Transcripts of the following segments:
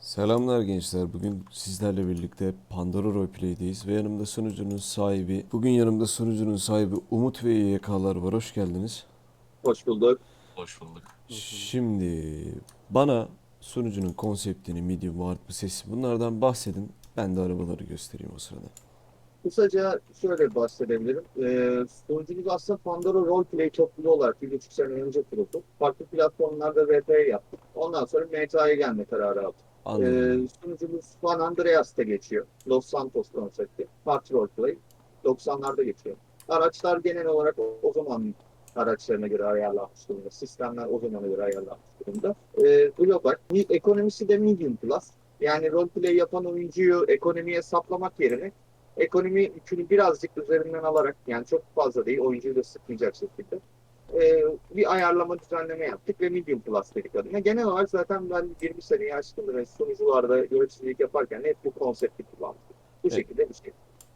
Selamlar gençler. Bugün sizlerle birlikte Pandora Roleplay'deyiz ve yanımda sunucunun sahibi, bugün yanımda sunucunun sahibi Umut ve YK'lar var. Hoş geldiniz. Hoş bulduk. Hoş bulduk. Şimdi bana sunucunun konseptini, medium, mı, sesi bunlardan bahsedin. Ben de arabaları göstereyim o sırada. Kısaca şöyle bahsedebilirim. Ee, sunucumuz aslında Pandora Roleplay topluluğu olarak bir buçuk sene önce kuruldu. Farklı platformlarda RP yaptık. Ondan sonra MTA'ya gelme kararı aldık. Anladım. Ee, sunucumuz San Andreas'ta geçiyor. Los Santos konsepti. Park Roleplay. 90'larda geçiyor. Araçlar genel olarak o, zaman araçlarına göre ayarlanmış durumda. Sistemler o zamana göre ayarlanmış durumda. Ee, global. Mi- Ekonomisi de medium plus. Yani roleplay yapan oyuncuyu ekonomiye saplamak yerine ekonomi yükünü birazcık üzerinden alarak yani çok fazla değil oyuncuyu da sıkmayacak şekilde e, bir ayarlama düzenleme yaptık ve medium plus dedik adına. Genel olarak zaten ben 20 seneyi aşkındır ve sunucularda yöneticilik yaparken hep bu konsepti kullandık. Bu Evet. şekilde bir şey.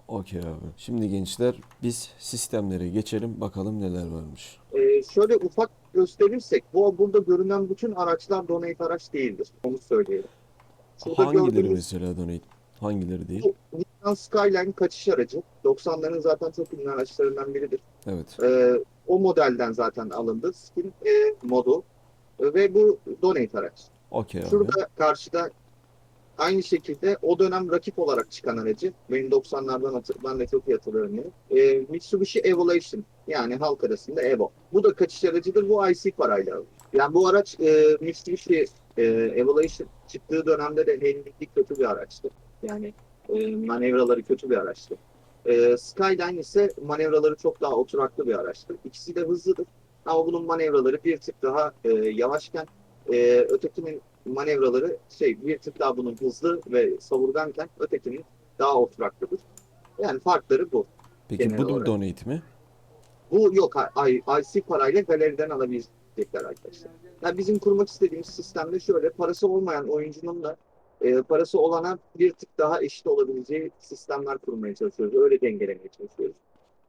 Okey abi. Şimdi gençler biz sistemlere geçelim bakalım neler varmış. E, şöyle ufak gösterirsek bu burada görünen bütün araçlar donate araç değildir. Onu söyleyelim. Şurada Hangileri gördüğünüz- mesela donate? Hangileri değil? Bu Nissan Skyline kaçış aracı. 90'ların zaten çok ünlü araçlarından biridir. Evet. Ee, o modelden zaten alındı skin e, modu E, ve bu donate araç. Abi. Şurada karşıda aynı şekilde o dönem rakip olarak çıkan aracı benim 90'lardan hatır, ben de çok iyi hatırlıyorum bunu. Ee, Mitsubishi Evolution yani halk arasında Evo. Bu da kaçış aracıdır. Bu IC parayla alındı. Yani bu araç e, Mitsubishi e, Evolution çıktığı dönemde de handling'i kötü bir araçtı. Yani e, manevraları kötü bir araçtı. E, Skyline ise manevraları çok daha oturaklı bir araçtır. İkisi de hızlıdır. Ama bunun manevraları bir tık daha e, yavaşken e, ötekinin manevraları şey bir tık daha bunun hızlı ve savurganken ötekinin daha oturaklıdır. Yani farkları bu. Peki genel bu da olarak. donate mi? Bu yok I- IC parayla galeriden alabilecekler arkadaşlar. Yani bizim kurmak istediğimiz sistemde şöyle parası olmayan oyuncunun da e, parası olana bir tık daha eşit olabileceği sistemler kurmaya çalışıyoruz. Öyle dengelemeye çalışıyoruz.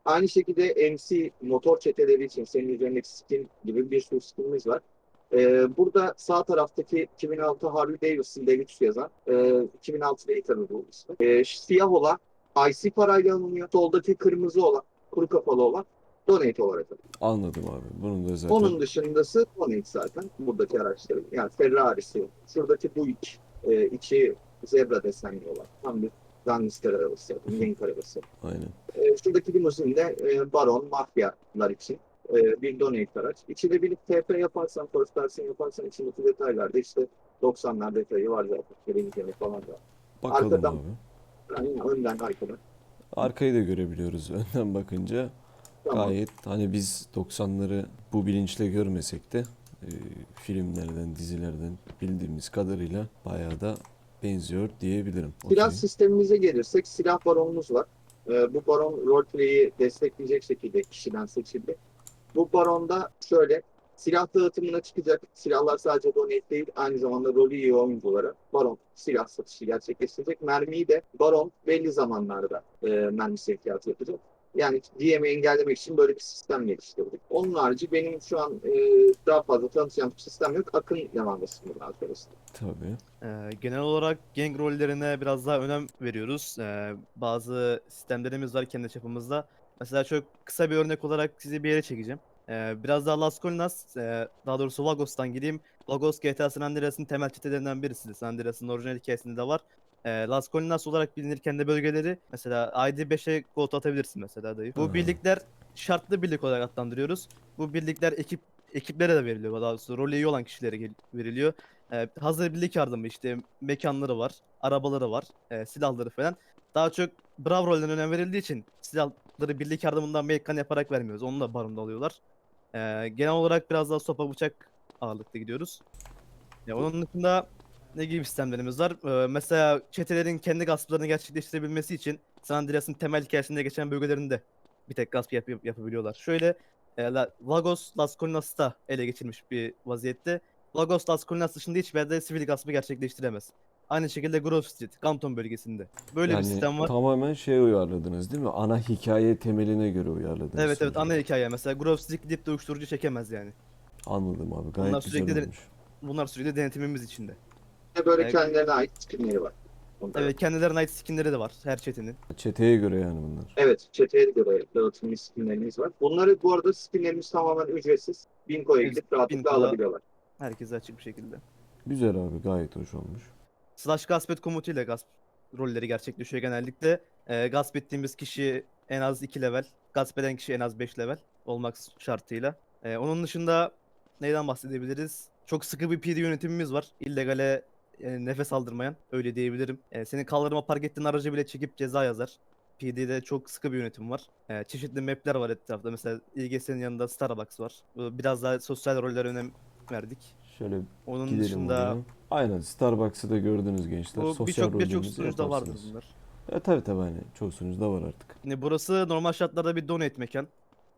Aynı şekilde MC motor çeteleri için senin üzerindeki skin gibi bir sürü skinimiz var. E, burada sağ taraftaki 2006 Harley Davidson Deluxe yazan e, 2006 değil tabii bu ismi. E, siyah olan IC parayla alınıyor. Soldaki kırmızı olan kuru kapalı olan donate olarak alınıyor. Anladım abi. Bunun da zaten Onun dışındası donate zaten buradaki araçların. Yani Ferrari'si, şuradaki Buick, e, içi zebra desenli olan. Tam bir gangster arabası, renk arabası. aynen. E, şuradaki limuzin de e, baron, mafyalar için e, bir donate araç. İçinde bir TP yaparsan, first person yaparsan içindeki detaylarda işte 90'lar detayı var zaten. Gelince falan da. Bakalım Arkadan- abi. Yani önden arkadan. Arkayı da görebiliyoruz önden bakınca. Tamam. Gayet hani biz 90'ları bu bilinçle görmesek de e, filmlerden, dizilerden bildiğimiz kadarıyla bayağı da benziyor diyebilirim. Silah Okey. sistemimize gelirsek silah baronumuz var. Ee, bu baron roleplay'i destekleyecek şekilde kişiden seçildi. Bu baronda şöyle silah dağıtımına çıkacak. Silahlar sadece donate değil aynı zamanda rolü iyi oyunculara baron silah satışı gerçekleştirecek. Mermiyi de baron belli zamanlarda e, mermi sevkiyatı yapacak. Yani DM'i engellemek için böyle bir sistem geliştirdik. Onun harici benim şu an e, daha fazla tanıtacağım bir sistem yok. Akın etsin bundan sonrası. Tabii. Ee, genel olarak gang rollerine biraz daha önem veriyoruz. Ee, bazı sistemlerimiz var kendi çapımızda. Mesela çok kısa bir örnek olarak sizi bir yere çekeceğim. Ee, biraz daha Las Colinas, e, daha doğrusu Vagos'tan gideyim. Vagos GTA San Andreas'ın temel çetelerinden birisi. San Andreas'ın orijinal hikayesinde de var. Ee, Las Colinas olarak bilinir kendi bölgeleri. Mesela ID5'e gold atabilirsin mesela dayı. Bu birlikler şartlı birlik olarak adlandırıyoruz. Bu birlikler ekip ekiplere de veriliyor. Daha doğrusu rolü iyi olan kişilere gel- veriliyor. Ee, hazır birlik yardımı işte mekanları var, arabaları var, e, silahları falan. Daha çok Brav rollerine önem verildiği için silahları birlik yardımından mekan yaparak vermiyoruz. Onu da barında alıyorlar. Ee, genel olarak biraz daha sopa bıçak ağırlıklı gidiyoruz. Ya onun dışında ne gibi sistemlerimiz var? Ee, mesela çetelerin kendi gasplarını gerçekleştirebilmesi için San Andreas'ın temel hikayesinde geçen bölgelerinde bir tek gasp yap- yapabiliyorlar. Şöyle e, La- Lagos, Las Colinas'ta ele geçirilmiş bir vaziyette. Lagos, Las Colinas dışında hiçbir yerde sivil gaspı gerçekleştiremez. Aynı şekilde Grove Street, Compton bölgesinde. Böyle yani bir sistem var. tamamen şey uyarladınız değil mi? Ana hikaye temeline göre uyarladınız. Evet evet ana hikaye. Mesela Grove Street gidip de uyuşturucu çekemez yani. Anladım abi. Gayet Bunlar güzel sürekli olmuş. Bunlar sürekli denetimimiz içinde. Böyle Evet. kendilerine ait skinleri var. Onların. Evet kendilerine ait skinleri de var her çetenin. Çeteye göre yani bunlar. Evet, çeteye göre dağıtılmış skinlerimiz var. Bunları bu arada skinlerimiz tamamen ücretsiz. Binko'ya Biz gidip rahatlıkla Binko'da- alabiliyorlar. Herkese açık bir şekilde. Güzel abi gayet hoş olmuş. Slash gasp et komutuyla gasp rolleri gerçekleşiyor genellikle. Ee, gasp ettiğimiz kişi en az 2 level, gasp eden kişi en az 5 level olmak şartıyla. Ee, onun dışında neyden bahsedebiliriz? Çok sıkı bir PD yönetimimiz var. İllegale e, nefes aldırmayan öyle diyebilirim. E, senin kaldırıma park ettiğin aracı bile çekip ceza yazar. PD'de çok sıkı bir yönetim var. E, çeşitli map'ler var etrafta. Mesela İGS'nin yanında Starbucks var. Biraz daha sosyal rollere önem verdik. Şöyle Onun gidelim dışında oraya. Aynen Starbucks'ı da gördünüz gençler. bu Sosyal birçok birçok sunucuda vardır yaparsınız. bunlar. Ya tabii tabii hani çoğu sunucuda var artık. Şimdi burası normal şartlarda bir donate mekan.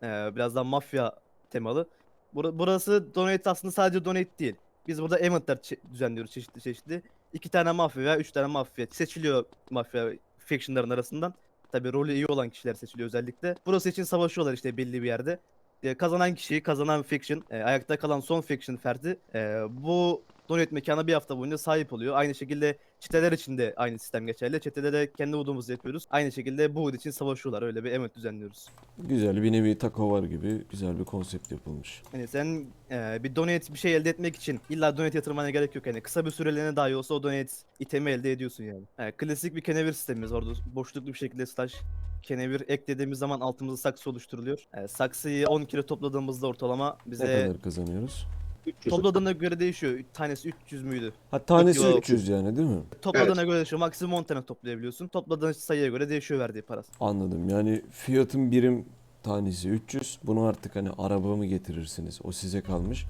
Ee, biraz daha mafya temalı. Bura- burası donate aslında sadece donate değil. Biz burada eventler düzenliyoruz çeşitli çeşitli. İki tane mafya veya üç tane mafya seçiliyor mafya factionların arasından. Tabi rolü iyi olan kişiler seçiliyor özellikle. Burası için savaşıyorlar işte belli bir yerde. E, kazanan kişi, kazanan faction, e, ayakta kalan son faction ferdi e, bu donate mekana bir hafta boyunca sahip oluyor. Aynı şekilde çeteler için de aynı sistem geçerli. Çetede de kendi udumuzu yapıyoruz. Aynı şekilde bu için savaşıyorlar. Öyle bir event düzenliyoruz. Güzel bir nevi taco var gibi güzel bir konsept yapılmış. Hani sen e, bir donate bir şey elde etmek için illa donate yatırmana gerek yok. Yani kısa bir süreliğine dahi olsa o donate itemi elde ediyorsun yani. E, klasik bir kenevir sistemimiz var. Orada boşluklu bir şekilde slash kenevir eklediğimiz zaman altımızda saksı oluşturuluyor. E, saksıyı 10 kilo topladığımızda ortalama Ne bize kadar kazanıyoruz? 300. topladığına göre değişiyor. Tanesi 300 müydü? Ha tanesi Yok. 300 yani değil mi? Topladığına göre değişiyor. Maksimum 10 tane toplayabiliyorsun. Topladığın sayıya göre değişiyor verdiği parası. Anladım. Yani fiyatın birim tanesi 300. Bunu artık hani araba mı getirirsiniz? O size kalmış.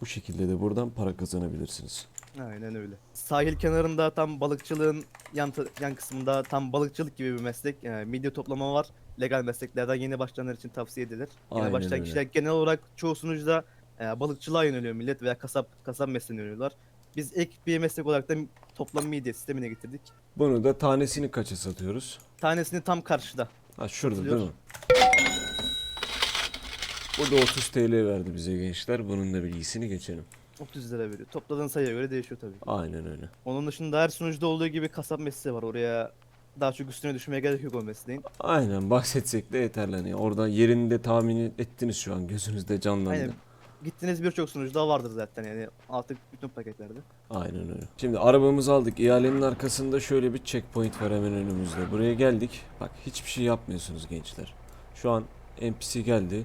Bu şekilde de buradan para kazanabilirsiniz. Aynen öyle. Sahil kenarında tam balıkçılığın yan, ta- yan kısmında tam balıkçılık gibi bir meslek. Yani midye toplama var. Legal mesleklerden yeni başlayanlar için tavsiye edilir. Yeni Aynen başlayan öyle. kişiler genel olarak çoğu sunucuda e, balıkçılığa yöneliyor millet veya kasap kasap mesleğine yöneliyorlar. Biz ek bir meslek olarak da toplam midye sistemine getirdik. Bunu da tanesini kaça satıyoruz? Tanesini tam karşıda. Ha şurada Satılıyor. değil mi? Burada 30 TL verdi bize gençler. Bunun da bilgisini geçelim. 30 lira veriyor. Topladığın sayıya göre değişiyor tabii. Aynen öyle. Onun dışında her sunucuda olduğu gibi kasap mesleği var. Oraya daha çok üstüne düşmeye gerek yok o mesleğin. Aynen bahsetsek de yeterli. Hani orada yerinde tahmin ettiniz şu an gözünüzde canlandı. Aynen. Gittiğiniz birçok sunucuda vardır zaten yani artık bütün paketlerde. Aynen öyle. Şimdi arabamızı aldık. İhalenin arkasında şöyle bir checkpoint var hemen önümüzde. Buraya geldik. Bak hiçbir şey yapmıyorsunuz gençler. Şu an NPC geldi.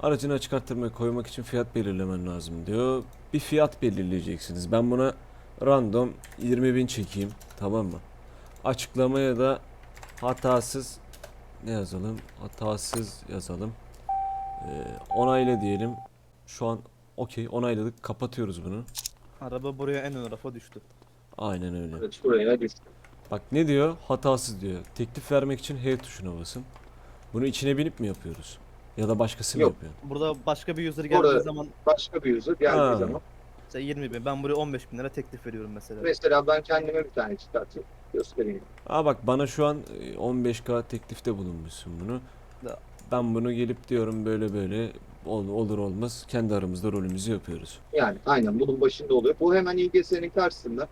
Aracını açık arttırmaya koymak için fiyat belirlemen lazım diyor. Bir fiyat belirleyeceksiniz. Ben buna random 20.000 çekeyim. Tamam mı? Açıklamaya da hatasız ne yazalım? Hatasız yazalım. Ee, onayla diyelim. Şu an okey onayladık. Kapatıyoruz bunu. Araba buraya en ön rafa düştü. Aynen öyle. Evet, buraya düştü. Bak ne diyor? Hatasız diyor. Teklif vermek için H tuşuna basın. Bunu içine binip mi yapıyoruz? Ya da başkası mı Yok. yapıyor? Burada başka bir user geldiği Orada- zaman Başka bir user geldiği Ha. zaman. mesela 20 bin ben buraya 15 bin lira teklif veriyorum mesela. Mesela ben kendime bir tane çıkartayım. Göstereyim. Aa bak bana şu an e, 15k teklifte bulunmuşsun bunu. Da- Ben bunu gelip diyorum böyle böyle olur olmaz kendi aramızda rolümüzü yapıyoruz. Yani aynen bunun başında oluyor. Bu hemen İGS'nin karşısında.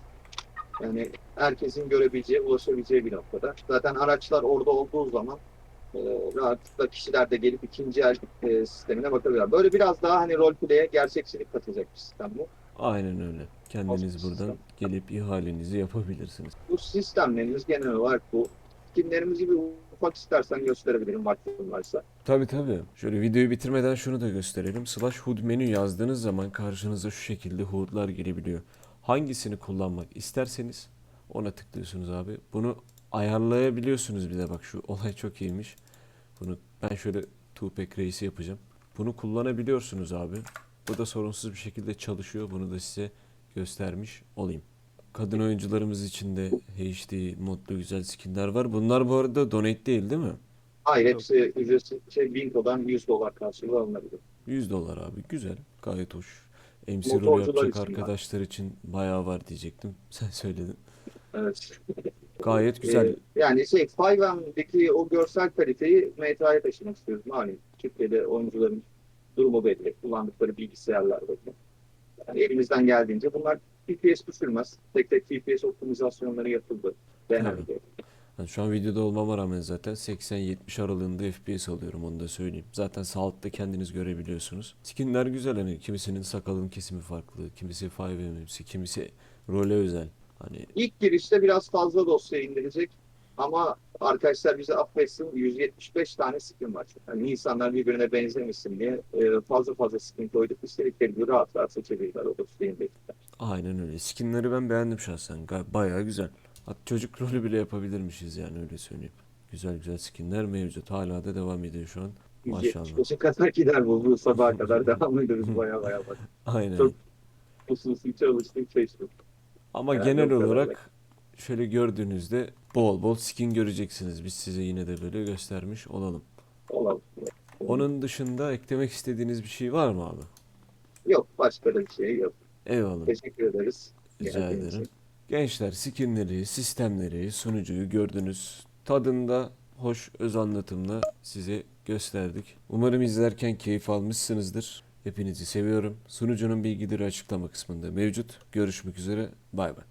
Yani herkesin görebileceği, ulaşabileceği bir noktada. Zaten araçlar orada olduğu zaman e, rahatlıkla kişiler de gelip ikinci el e, sistemine bakabilirler. Böyle biraz daha hani roleplay'e gerçekçilik katacak bir sistem bu. Aynen öyle. Kendiniz buradan gelip ihalenizi yapabilirsiniz. Bu sistemlerimiz genel olarak bu. Skinlerimizi bir ufak istersen gösterebilirim vaktin varsa. Tabi tabi. Şöyle videoyu bitirmeden şunu da gösterelim. Slash HUD menü yazdığınız zaman karşınıza şu şekilde HUD'lar gelebiliyor. Hangisini kullanmak isterseniz ona tıklıyorsunuz abi. Bunu ayarlayabiliyorsunuz bir de bak şu olay çok iyiymiş. Bunu ben şöyle Tupac Reis'i yapacağım. Bunu kullanabiliyorsunuz abi. Bu da sorunsuz bir şekilde çalışıyor. Bunu da size göstermiş olayım. Kadın oyuncularımız için de HD modlu güzel skinler var. Bunlar bu arada donate değil değil mi? Hayır hepsi ücretsiz. Şey, Binko'dan 100 dolar karşılığı alınabilir. 100 dolar abi güzel gayet hoş. MC rol Motorcular yapacak için var. arkadaşlar için bayağı var diyecektim. Sen söyledin. Evet. Gayet güzel. Ee, yani şey 5M'deki o görsel kaliteyi MTA'ya taşımak istiyoruz. Malum Türkiye'de oyuncuların durumu belli. Kullandıkları bilgisayarlar belli. Yani elimizden geldiğince bunlar TPS düşürmez. Tek tek TPS optimizasyonları yapıldı. Denendi. Yani şu an videoda olmama rağmen zaten 80-70 aralığında FPS alıyorum onu da söyleyeyim. Zaten sağ altta kendiniz görebiliyorsunuz. Skinler güzel hani kimisinin sakalın kesimi farklı, kimisi 5mm'si, kimisi role özel. Hani İlk girişte biraz fazla dosya indirecek ama arkadaşlar bize affetsin 175 tane skin var. Yani insanlar birbirine benzemesin diye e, fazla fazla skin koyduk. İstedikleri gibi rahat rahat seçebilirler o dosyayı indirecekler. Aynen öyle. Skinleri ben beğendim şahsen. Bayağı güzel. Hatta çocuk rolü bile yapabilirmişiz yani öyle söyleyeyim. Güzel güzel skinler mevcut. Hala da devam ediyor şu an. Maşallah. 175'e kadar gider bu. Bu sabaha kadar devam ediyoruz baya baya bak. Aynen. Çok- Hususi çalıştık Facebook. Ama Yani genel o kadar olarak şöyle gördüğünüzde bol bol skin göreceksiniz. Biz size yine de böyle göstermiş olalım. Olalım. Onun dışında eklemek istediğiniz bir şey var mı abi? Yok başka da bir şey yok. Eyvallah. Teşekkür ederiz. Rica Geldiğiniz ederim. için. Gençler skinleri, sistemleri, sunucuyu gördünüz. Tadında hoş öz anlatımla size gösterdik. Umarım izlerken keyif almışsınızdır. Hepinizi seviyorum. Sunucunun bilgileri açıklama kısmında mevcut. Görüşmek üzere. Bay bay.